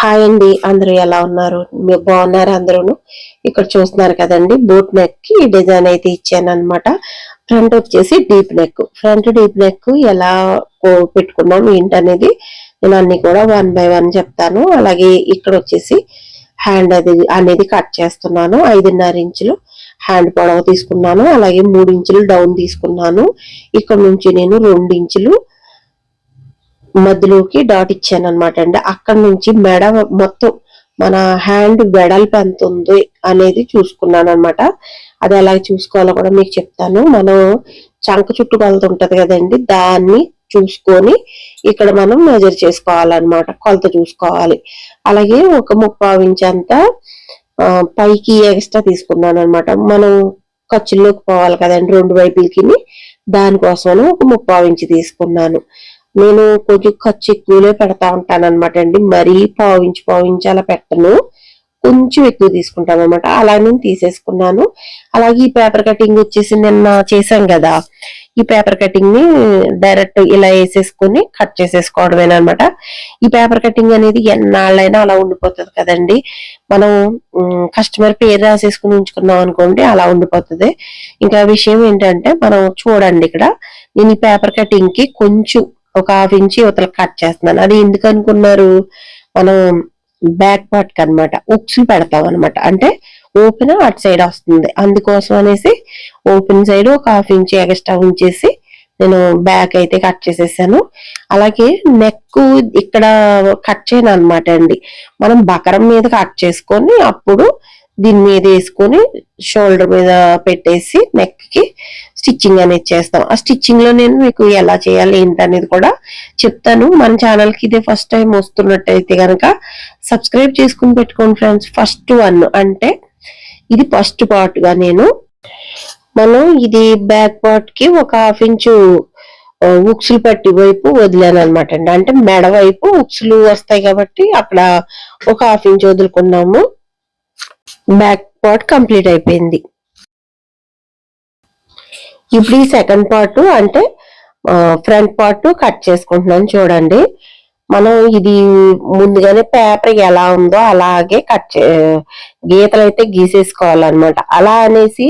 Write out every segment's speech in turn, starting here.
Hi అండి అందరూ ఎలా ఉన్నారు? మీరు బాగున్నారు అందరూ ఇక్కడ చూస్తున్నారు కదండి బూట్ నెక్కి డిజైన్ అయితే ఇచ్చాను అనమాట ఫ్రంట్ వచ్చేసి deep neck front deep neck ఎలా కో- పెట్టుకున్నాం ఏంటనేది నేను అన్ని కూడా వన్ బై వన్ చెప్తాను. అలాగే ఇక్కడ వచ్చేసి హ్యాండ్ అది అనేది కట్ చేస్తున్నాను. ఐదున్నర ఇంచులు హ్యాండ్ పొడవు తీసుకున్నాను. అలాగే మూడు ఇంచులు డౌన్ తీసుకున్నాను. ఇక్కడ నుంచి నేను రెండు ఇంచులు మధ్యలోకి డాట్ ఇచ్చాను అనమాట అండి అక్కడ నుంచి మెడ మొత్తం మన హ్యాండ్ వెడల్పు ఎంత ఉంది అనేది చూసుకున్నాను అనమాట అది ఎలా చూసుకోవాలో కూడా మీకు చెప్తాను. మనం చంక చుట్టూ కొలత ఉంటది కదండి దాన్ని చూసుకొని ఇక్కడ మనం మెజర్ చేసుకోవాలన్నమాట. కొలత చూసుకోవాలి. అలాగే ఒక ముప్పావు ఇంచ్ అంతా పైకి ఎక్స్ట్రా తీసుకున్నాను అనమాట మనం ఖర్చుల్లోకి పోవాలి కదండి రెండు వైపులకి దానికోసం ఒక ముప్పావు ఇంచు తీసుకున్నాను. నేను కొంచెం ఖర్చు ఎక్కువనే పెడతా ఉంటాను అనమాట అండి. మరీ పావించి పావించి అలా పెట్టను. కొంచెం ఎక్కువ తీసుకుంటాను అనమాట అలా నేను తీసేసుకున్నాను. అలాగే ఈ పేపర్ కటింగ్ వచ్చేసి నిన్న చేశాం కదా. ఈ పేపర్ కటింగ్ని డైరెక్ట్ ఇలా వేసేసుకొని కట్ చేసేసుకోవడమేనమాట ఈ పేపర్ కటింగ్ అనేది ఎన్నాళ్ళైనా అలా ఉండిపోతుంది కదండి. మనం కస్టమర్ పేరు రాసేసుకుని ఉంచుకున్నాం అనుకోండి అలా ఉండిపోతుంది. ఇంకా విషయం ఏంటంటే మనం చూడండి ఇక్కడ. నేను ఈ పేపర్ కటింగ్కి కొంచెం ఒక హాఫ్ ఇంచ్ యువతల కట్ చేస్తున్నాను. అది ఎందుకు అనుకున్నారు? మనం బ్యాక్ పార్ట్కి అనమాట ఉక్స్ పెడతాం అనమాట అంటే ఓపెన్ అటు సైడ్ వస్తుంది. అందుకోసం అనేసి ఓపెన్ సైడ్ ఒక హాఫ్ ఇంచ్ ఎక్స్ట్రా ఉంచేసి నేను బ్యాక్ అయితే కట్ చేసేసాను. అలాగే నెక్ ఇక్కడ కట్ చేయను అనమాట అండి. మనం బకరం మీద కట్ చేసుకొని అప్పుడు దీని మీద వేసుకొని షోల్డర్ మీద పెట్టేసి నెక్కి స్టిచ్చింగ్ అనేది చేస్తాం. ఆ స్టిచ్చింగ్లో నేను మీకు ఎలా చేయాలి ఏంటి అనేది కూడా చెప్తాను. మన ఛానల్కి ఇదే ఫస్ట్ టైం వస్తున్నట్టయితే కనుక సబ్స్క్రైబ్ చేసుకుని పెట్టుకోండి ఫ్రెండ్స్ ఫస్ట్ వన్ అంటే ఇది ఫస్ట్ పార్ట్గా నేను మనం ఇది బ్యాక్ పార్ట్కి ఒక హాఫ్ ఇంచు ఉక్సులు పట్టి వైపు వదిలాను అనమాట అండి. అంటే మెడ వైపు ఉక్సులు వస్తాయి కాబట్టి అక్కడ ఒక హాఫ్ ఇంచ్ వదులుకున్నాము. బ్యాక్ పార్ట్ కంప్లీట్ అయిపోయింది. ఇప్పుడు ఈ సెకండ్ పార్ట్ అంటే ఫ్రంట్ పార్ట్ కట్ చేసుకుంటున్నాను చూడండి. మనం ఇది ముందుగానే పేపర్ ఎలా ఉందో అలాగే కట్ చే గీతలు అయితే గీసేసుకోవాలన్నమాట. అలా అనేసి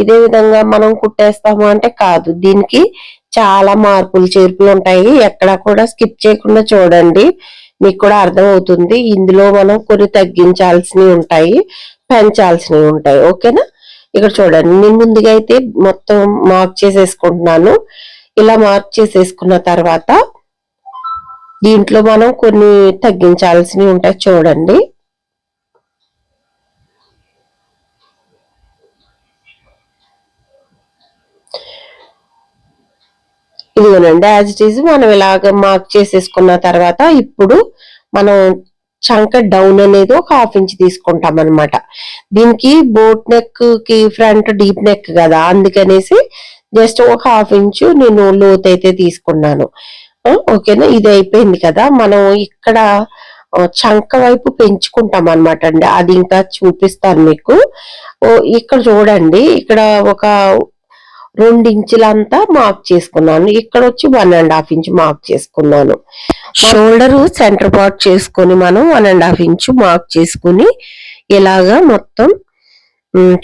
ఇదే విధంగా మనం కుట్టేస్తాము అంటే కాదు. దీనికి చాలా మార్పులు చేర్పులు ఉంటాయి. ఎక్కడ కూడా స్కిప్ చేయకుండా చూడండి. మీకు కూడా అర్థం అవుతుంది ఇందులో మనం కొన్ని తగ్గించాల్సినవి ఉంటాయి. పెంచాల్సినవి ఉంటాయి. ఓకేనా? ఇక్కడ చూడండి నేను ముందుగా అయితే మొత్తం మార్క్ చేసేసుకుంటున్నాను. ఇలా మార్క్ చేసేసుకున్న తర్వాత దీంట్లో మనం కొన్ని తగ్గించాల్సినవి ఉంటాయి చూడండి. ఇదిగోనండి యాజ్ ఇట్ ఈజ్ మనం ఇలాగ మార్క్ చేసేసుకున్న తర్వాత ఇప్పుడు మనం చంక డౌన్ అనేది ఒక హాఫ్ ఇంచ్ తీసుకుంటాం అనమాట దీనికి బోట్ నెక్కి ఫ్రంట్ డీప్ నెక్ కదా అందుకనేసి జస్ట్ ఒక హాఫ్ ఇంచు నేను లోత్ అయితే తీసుకున్నాను. ఓకేనా ఇది అయిపోయింది కదా? మనం ఇక్కడ చంక వైపు పెంచుకుంటాం అనమాట అండి. అది ఇంకా చూపిస్తాను మీకు. ఓ, ఇక్కడ చూడండి. ఇక్కడ ఒక రెండు ఇంచులంతా మార్క్ చేసుకున్నాను. ఇక్కడ వచ్చి one and half inch mark చేసుకున్నాను. షోల్డర్ సెంటర్ పార్ట్ చేసుకొని మనం one and half inch mark చేసుకుని ఇలాగా మొత్తం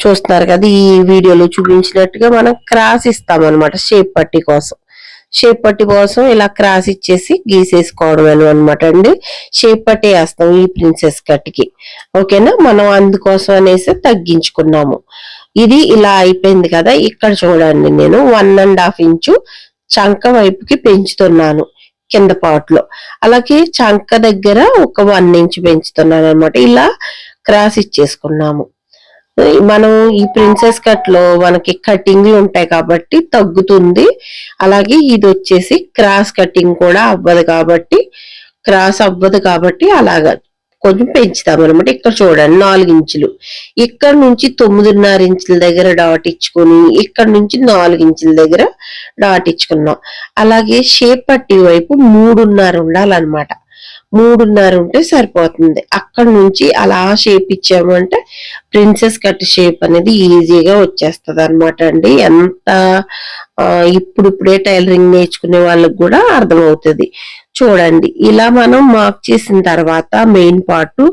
చూస్తున్నారు కదా ఈ వీడియోలో చూపించినట్టుగా మనం క్రాస్ ఇస్తాం అనమాట షేప్ పట్టి కోసం. షేప్ పట్టి కోసం ఇలా క్రాస్ ఇచ్చేసి గీసేసుకోవడం అనమాట అండి. షేప్ పట్టి వేస్తాం ఈ ప్రిన్సెస్ కట్కి ఓకేనా మనం అందుకోసం అనేసి తగ్గించుకున్నాము. ఇది ఇలా అయిపోయింది కదా ఇక్కడ చూడండి నేను వన్ అండ్ హాఫ్ ఇంచు చంక వైపుకి పెంచుతున్నాను. కింద పాట్లో అలాగే చంక దగ్గర ఒక వన్ ఇంచ్ పెంచుతున్నాను అనమాట ఇలా క్రాస్ ఇచ్చేసుకున్నాము. మనం ఈ ప్రిన్సెస్ కట్లో మనకి కటింగ్లు ఉంటాయి కాబట్టి తగ్గుతుంది. అలాగే ఇది వచ్చేసి క్రాస్ కటింగ్ కూడా అవ్వదు కాబట్టి క్రాస్ అవ్వదు కాబట్టి అలాగా కొంచెం పెంచుతాం అనమాట ఇక్కడ చూడండి నాలుగు ఇంచులు. ఇక్కడ నుంచి తొమ్మిదిన్నర ఇంచుల దగ్గర డాట్ ఇచ్చుకొని ఇక్కడ నుంచి నాలుగు ఇంచుల దగ్గర డాట్ ఇచ్చుకున్నాం. అలాగే షేప్ పట్టి వైపు మూడున్నర ఉండాలన్నమాట. మూడున్నర ఉంటే సరిపోతుంది. అక్కడ నుంచి అలా షేప్ ఇచ్చామంటే ప్రిన్సెస్ కట్ షేప్ అనేది ఈజీగా వచ్చేస్తుంది అనమాట అండి. ఎంత ఇప్పుడిప్పుడే టైలరింగ్ నేర్చుకునే వాళ్ళకి కూడా అర్థమవుతుంది. చూడండి ఇలా మనం మార్క్ చేసిన తర్వాత మెయిన్ పార్ట్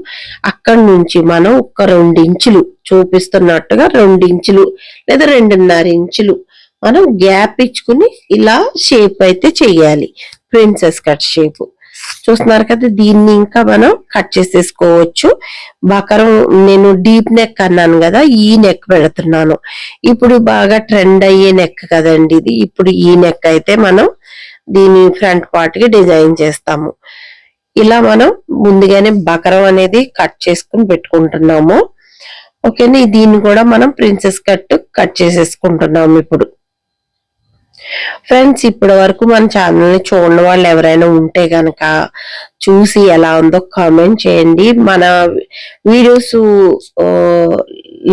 అక్కడి నుంచి మనం ఒక రెండు ఇంచులు చూపిస్తున్నట్టుగా రెండు ఇంచులు లేదా రెండున్నర ఇంచులు మనం గ్యాప్ ఇచ్చుకుని ఇలా షేప్ అయితే చెయ్యాలి. Princess cut shape. చూస్తున్నారు కదా దీన్ని ఇంకా మనం కట్ చేసేసుకోవచ్చు. బకరం నేను డీప్ నెక్ అన్నాను కదా ఈ నెక్ పెడుతున్నాను. ఇప్పుడు బాగా ట్రెండ్ అయ్యే నెక్ కదండి ఇది. ఇప్పుడు ఈ నెక్ అయితే మనం దీని ఫ్రంట్ పార్ట్కి డిజైన్ చేస్తాము. ఇలా మనం ముందుగానే బకరం అనేది కట్ చేసుకుని పెట్టుకుంటున్నాము. ఓకేనా? దీన్ని కూడా మనం ప్రిన్సెస్ కట్ కట్ చేసేసుకుంటున్నాము ఇప్పుడు. ఫ్రెండ్స్ ఇప్పటి వరకు మన ఛానల్ని చూడని వాళ్ళు ఎవరైనా ఉంటే కనుక చూసి ఎలా ఉందో కామెంట్ చేయండి. మన వీడియోస్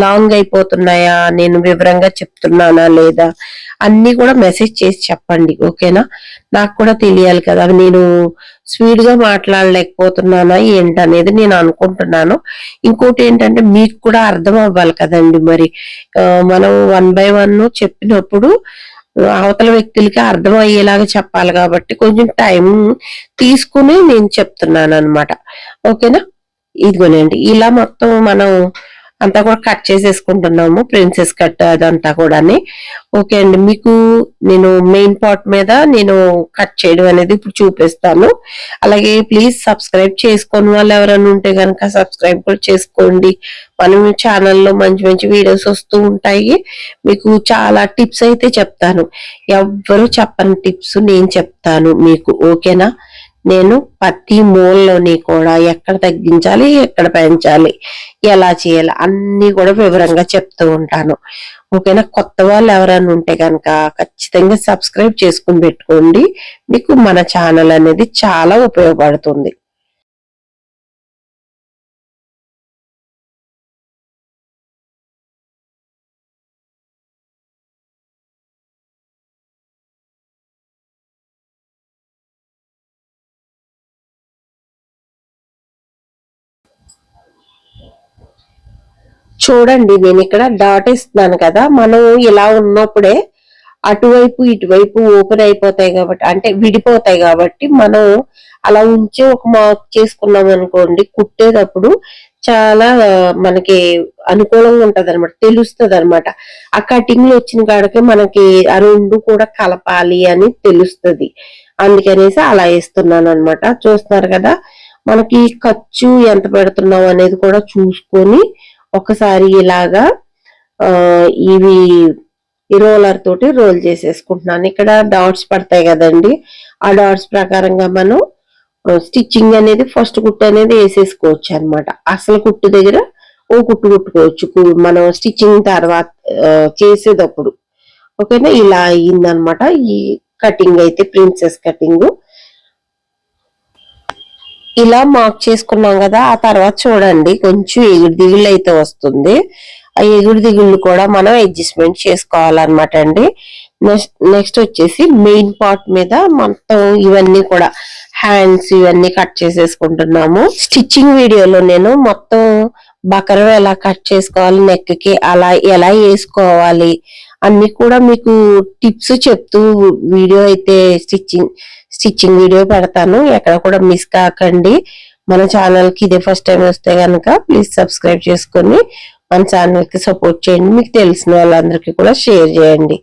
లాంగ్ అయిపోతున్నాయా నేను వివరంగా చెప్తున్నానా లేదా అన్ని కూడా మెసేజ్ చేసి చెప్పండి ఓకేనా నాకు కూడా తెలియాలి కదా నేను స్పీడ్గా మాట్లాడలేకపోతున్నానా ఏంటనేది నేను అనుకుంటున్నాను. ఇంకోటి ఏంటంటే మీకు కూడా అర్థం అవ్వాలి కదండి మరి. మనం వన్ బై వన్ చెప్పినప్పుడు అవతల వ్యక్తులకి అర్థం అయ్యేలాగా చెప్పాలి కాబట్టి కొంచెం టైం తీసుకుని నేను చెప్తున్నాను అనమాట ఓకేనా? ఇదిగోనండి ఇలా మొత్తం మనం అంతా కూడా కట్ చేసేసుకుంటున్నాము ప్రిన్సెస్ కట్ అదంతా కూడా ఓకే అండి మీకు నేను మెయిన్ పార్ట్ మీద నేను కట్ చేయడం అనేది ఇప్పుడు చూపిస్తాను. అలాగే ప్లీజ్ సబ్స్క్రైబ్ చేసుకొని వాళ్ళు ఎవరైనా ఉంటే కనుక సబ్స్క్రైబ్ కూడా చేసుకోండి. మనం ఛానల్లో మంచి మంచి వీడియోస్ వస్తూ ఉంటాయి. మీకు చాలా టిప్స్ అయితే చెప్తాను. ఎవ్వరు చెప్పని టిప్స్ నేను చెప్తాను మీకు ఓకేనా నేను ప్రతి మూలలోని కూడా ఎక్కడ తగ్గించాలి ఎక్కడ పెంచాలి ఎలా చేయాలి అన్ని కూడా వివరంగా చెప్తూ ఉంటాను. ఓకేనా? కొత్త వాళ్ళు ఎవరైనా ఉంటే కనుక ఖచ్చితంగా సబ్స్క్రైబ్ చేసుకుని పెట్టుకోండి. మీకు మన ఛానల్ అనేది చాలా ఉపయోగపడుతుంది. చూడండి నేను ఇక్కడ డాట్ ఇస్తున్నాను కదా. మనం ఇలా ఉన్నప్పుడే అటువైపు ఇటువైపు ఓపెన్ అయిపోతాయి కాబట్టి అంటే విడిపోతాయి కాబట్టి మనం అలా ఉంచి ఒక మార్క్ చేసుకున్నాం అనుకోండి కుట్టేటప్పుడు చాలా మనకి అనుకూలంగా ఉంటది అనమాట తెలుస్తుంది అనమాట ఆ కటింగ్లో వచ్చిన కాడకి మనకి ఆ రెండు కూడా కలపాలి అని తెలుస్తుంది. అందుకనేసి అలా వేస్తున్నాను అనమాట చూస్తున్నారు కదా మనకి ఖర్చు ఎంత పెడుతున్నాం అనేది కూడా చూసుకొని ఒకసారి ఇలాగా ఇవి ఈ రోలర్ తోటి రోల్ చేసేసుకుంటున్నాను. ఇక్కడ డాట్స్ పడతాయి కదండి. ఆ డాట్స్ ప్రకారంగా మనం స్టిచ్చింగ్ అనేది ఫస్ట్ కుట్టు అనేది వేసేసుకోవచ్చు అనమాట అసలు కుట్టు దగ్గర ఓ కుట్టు కుట్టుకోవచ్చు. మనం స్టిచ్చింగ్ తర్వాత చేసేటప్పుడు. ఓకేనా? ఇలా అయ్యిందనమాట ఈ కటింగ్ అయితే ప్రిన్సెస్ కటింగ్. ఇలా మార్క్ చేసుకున్నాం కదా ఆ తర్వాత చూడండి కొంచెం ఎగుడు దిగుళ్ళు అయితే వస్తుంది. ఆ ఎగుడు దిగుళ్ళు కూడా మనం అడ్జస్ట్మెంట్ చేసుకోవాలన్నమాట అండి. నెక్స్ట్ నెక్స్ట్ వచ్చేసి మెయిన్ పార్ట్ మీద మొత్తం ఇవన్నీ కూడా హ్యాండ్స్ ఇవన్నీ కట్ చేసేసుకుంటున్నాము. స్టిచ్చింగ్ వీడియోలో నేను మొత్తం బకరం ఎలా కట్ చేసుకోవాలి నెక్కి అలా ఎలా వేసుకోవాలి అన్ని కూడా మీకు టిప్స్ చెప్తూ వీడియో అయితే స్టిచ్చింగ్ స్టిచ్చింగ్ వీడియో పెడతాను. ఎక్కడ కూడా మిస్ కాకండి. మన ఛానల్కి ఇదే ఫస్ట్ టైం వస్తే కనుక ప్లీజ్ సబ్స్క్రైబ్ చేసుకొని మన ఛానల్కి సపోర్ట్ చేయండి. మీకు తెలిసిన వాళ్ళందరికీ కూడా షేర్ చేయండి.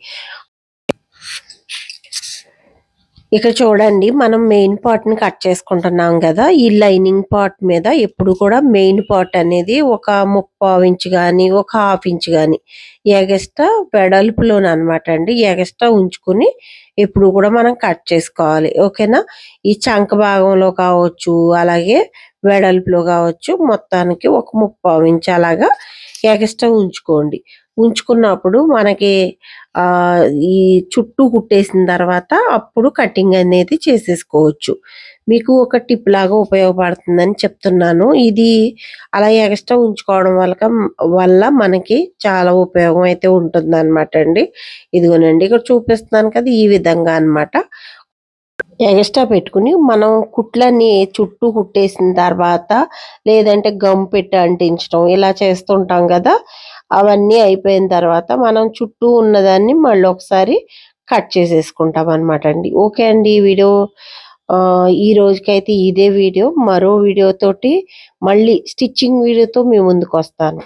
ఇక్కడ చూడండి మనం మెయిన్ పార్ట్ని కట్ చేసుకుంటున్నాం కదా ఈ లైనింగ్ పార్ట్ మీద ఎప్పుడు కూడా మెయిన్ పార్ట్ అనేది ఒక ముప్పావు ఇంచ్ కానీ ఒక హాఫ్ ఇంచ్ కానీ ఎగస్ట్రా వెడల్పులోన అనమాట అండి. ఎగస్ట్రా ఉంచుకుని ఎప్పుడు కూడా మనం కట్ చేసుకోవాలి. ఓకేనా? ఈ చంక భాగంలో కావచ్చు అలాగే వెడల్పులో కావచ్చు మొత్తానికి ఒక ముప్పావు ఇంచ్ అలాగా ఎగస్ట్రా ఉంచుకోండి. ఉంచుకున్నప్పుడు మనకి ఈ చుట్టూ కుట్టేసిన తర్వాత అప్పుడు కటింగ్ అనేది చేసేసుకోవచ్చు. మీకు ఒక టిప్ లాగా ఉపయోగపడుతుందని చెప్తున్నాను. ఇది అలా ఎక్స్ట్రా ఉంచుకోవడం వల్ల వల్ల మనకి చాలా ఉపయోగం అయితే ఉంటుంది అనమాట అండి. ఇదిగోనండి ఇక్కడ చూపిస్తున్నాను కదా ఈ విధంగా అన్నమాట. ఎగస్ట్రా పెట్టుకుని మనం కుట్లన్నీ చుట్టూ కుట్టేసిన తర్వాత లేదంటే గమ్ పెట్టి అంటించడం ఇలా చేస్తుంటాం కదా అవన్నీ అయిపోయిన తర్వాత మనం చుట్టూ ఉన్నదాన్ని మళ్ళీ ఒకసారి కట్ చేసేసుకుంటాం అనమాట అండి. ఓకే అండి ఈ వీడియో. ఈ రోజుకైతే ఇదే వీడియో. మరో వీడియో తోటి మళ్ళీ స్టిచ్చింగ్ వీడియోతో మీ ముందుకు వస్తాను.